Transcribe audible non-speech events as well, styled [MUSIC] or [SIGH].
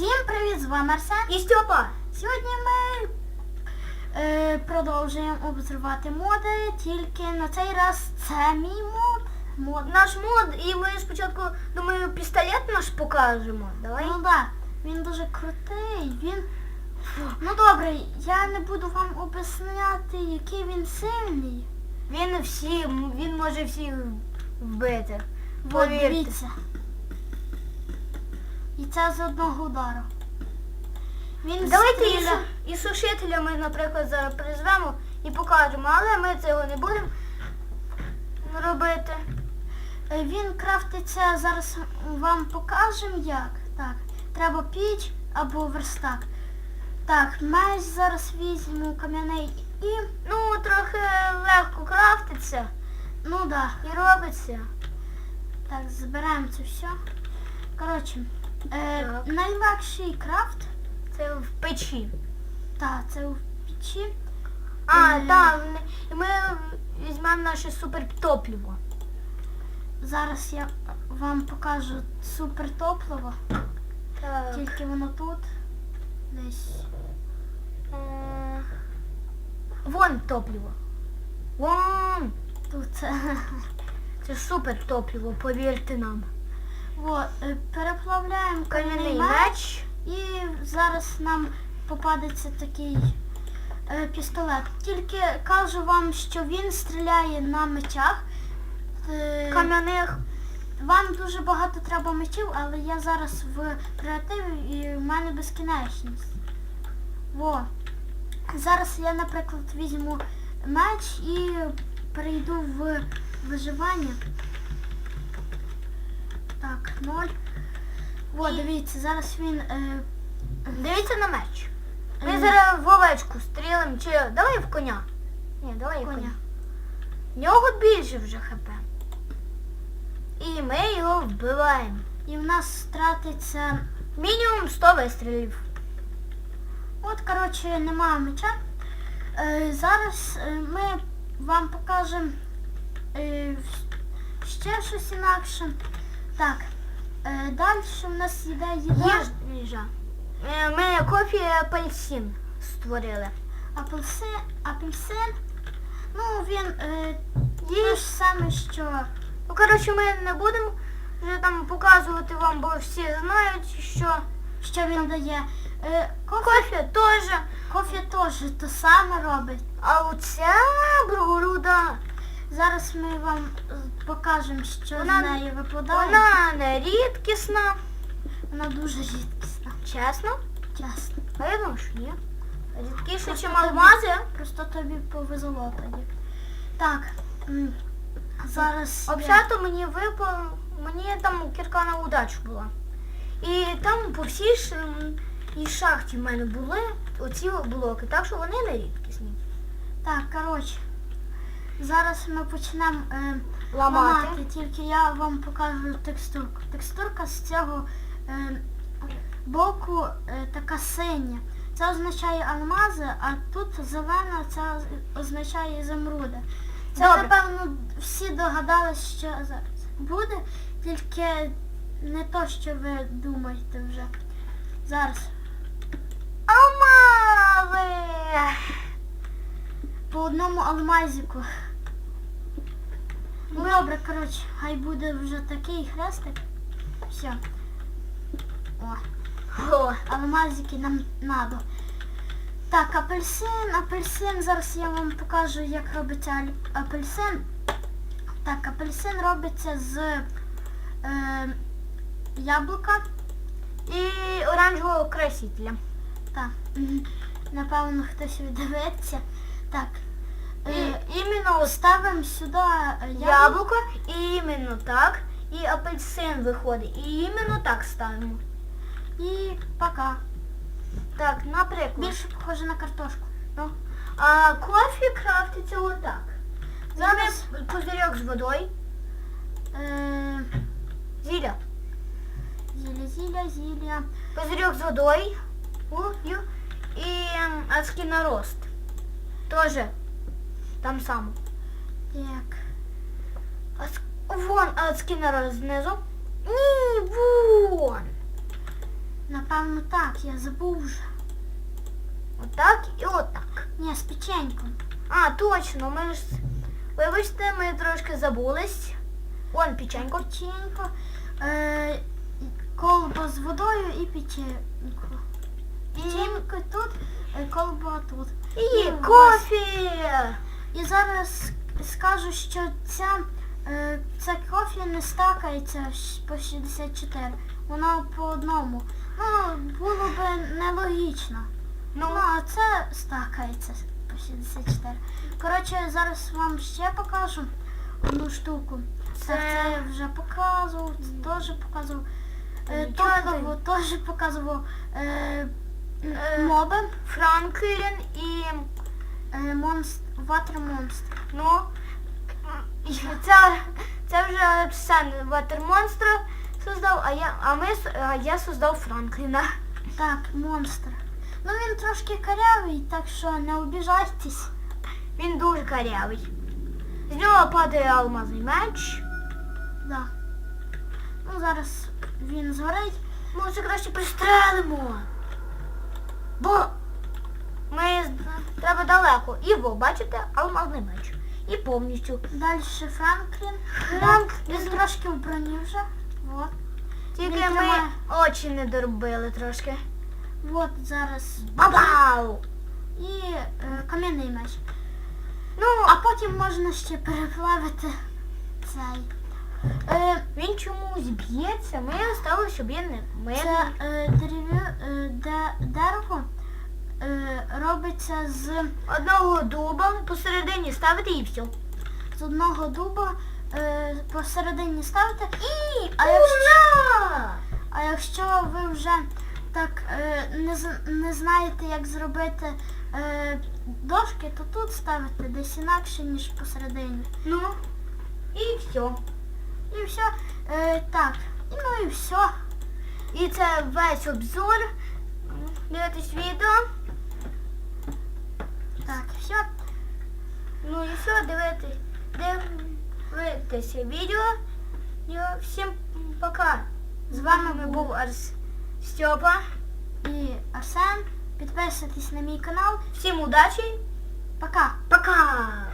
Всім привіт, з вами Арсен. І Степа. Сьогодні ми е, продовжуємо обозрівати моди, тільки на цей раз це мій мод. мод. Наш мод, і ми спочатку, думаю, пістолет наш покажемо. Давай. Ну так, він дуже крутий. Він. Ну добре, я не буду вам об'ясняти, який він сильний. Він всі, він може всіх вбити. Повірте. І це з одного удару. Він Давайте і, стріля- і сушителя ми, наприклад, зараз призвемо і покажемо, але ми цього не будемо робити. Е, Він крафтиться, зараз вам покажемо як. Так, треба піч або верстак. Так, меч зараз візьму кам'яний і. Ну, трохи легко крафтиться Ну да. і робиться. Так, збираємо це все. Коротше, е, Так. найлегший крафт, Це в печі. так, це у печі. А, так, і ми візьмемо наше супертопливо. Зараз я вам покажу супер топливо, Так. тільки воно тут. Десь. Е, Вон топливо. Вон. Тут. Це [LAUGHS] супер топливо, повірте нам. От, е, переплавляємо Кам'яний меч. І зараз нам попадеться такий е, пістолет. Тільки кажу вам, що він стріляє на мечах. Е, Кам'яних. Вам дуже багато треба мечів, але я зараз в креативі і в мене безкінечність. Во. Зараз я, наприклад, візьму меч і перейду в виживання. Так, ноль. О, дивіться, зараз він. Е, Дивіться на меч. Ми Е. зараз в овечку стрілимо, чи давай в коня. Ні, давай в коня. коня. В нього більше вже хп. І ми його вбиваємо. І в нас тратиться. Мінімум 100 вистрілів. От, коротше, немає меча. Е, зараз е, ми вам покажемо е, ще щось інакше. Так, е, далі в нас йде їда. Їж, їжа. Е, Ми кофі апельсин створили. Апельсин, апельсин. Ну, він е, те ж саме, що Ну, коротше, ми не будемо вже там показувати вам, бо всі знають, що що він дає. Е, кофе, кофе теж. кофе теж те саме робить. А оця бруда, Зараз ми вам покажемо, що Вона- з неї випадає. вона не рідкісна. Вона дуже рідкісна. Чесно? Чесно. А я думаю, що ні. Рідкіше, чим алмази. Просто тобі повезло тоді. Так. Зараз. Взагалі мені випав, мені там кірка на удачу була. І там по всій ш... і шахті в мене були оці блоки, так що вони не рідкісні. Так, коротше. Зараз ми почнемо е, Ламати. ламати, тільки я вам покажу текстурку. Текстурка з цього е, боку е, така синя. Це означає алмази, а тут зелена це означає изумруди. Це, Добре. напевно, всі догадались, що зараз буде, тільки не то, що ви думаєте вже. Зараз. Алмази! По одному алмазику. Добре, коротше, хай буде вже такий хрестик. Все. О, О, алмазики нам надо. Так, апельсин, апельсин, зараз я вам покажу, як робиться апельсин. Так, апельсин робиться з е, яблука. і оранжевого красителя. Так, напевно, хтось віддивиться. Так. І Е, іменно ось ставимо сюди яблуко. яблуко, і іменно так. І апельсин виходить. І іменно так ставимо. І пока. Так, наприклад. Більше похоже на картошку. Ну, а кофе крафтиться отак. Зараз- Зараз пузирьок з водою, Е, зілля. зілля, зілля, зілля. Пузирьок з водою. у, ю, І ем, адський нарост. Тоже там само. Так. Ацк- Вон адський нарост знизу. Ні, вон. Напевно так, я забув вже. Отак і отак. Ні, з печеньком. А, точно, ми ж. Вибачте, ми трошки забулись. Вон печенько. Печенько, е, колба з водою і печенько. Печенько тут, е, колба тут. І Ну, кофе. І зараз скажу, що ця, е, це кофе не стакається по 64. Воно по одному. Ну, було би нелогічно. Ну, Ну, а це стакається по 64. Коротше, зараз вам ще покажу одну штуку. Це, Це- це я вже показував, це теж показував. Е, Нічого теж показував. Е, Е, моби, Франклін і е, монст, Monster. ну. Це, це вже сам Ватер Монстра создав, а я, а ми, а я создав Франкліна. Так, монстр. Ну він трошки карявий, так що не обіжайтесь. Він дуже карявий. З нього падає алмазний меч. Да. Ну зараз він згорить. Може краще пристрелимо. Бо ми треба далеко. І во, бачите, алмазний меч. І повністю. Далі Франклін. Франк- Він трошки в броні вже. Вот. Тільки ми тримає. очі не доробили трошки. Вот зараз. Бабау! І е, кам'яний меч. Ну, А потім можна ще переплавити цей. Е, він чомусь б'ється. Ми ставили, щоб він не ми це е, дерев'я, е, де, дерево робиться з, одного дуба посередині ставити і все. з одного дуба е, посередині ставите. І А якщо- А якщо ви вже так е, не, не знаєте, як зробити е, дошки, то тут ставите десь інакше, ніж посередині. Ну, і все. І все. Е, так. Ну і все. І це весь обзор. Дивитесь відео. Так, все. Ну і все, дивитесь, дивитеся відео. І всім пока. З вами був Арс Степа. І Арсен. Підписуйтесь на мій канал. Всім удачі. Пока! Пока!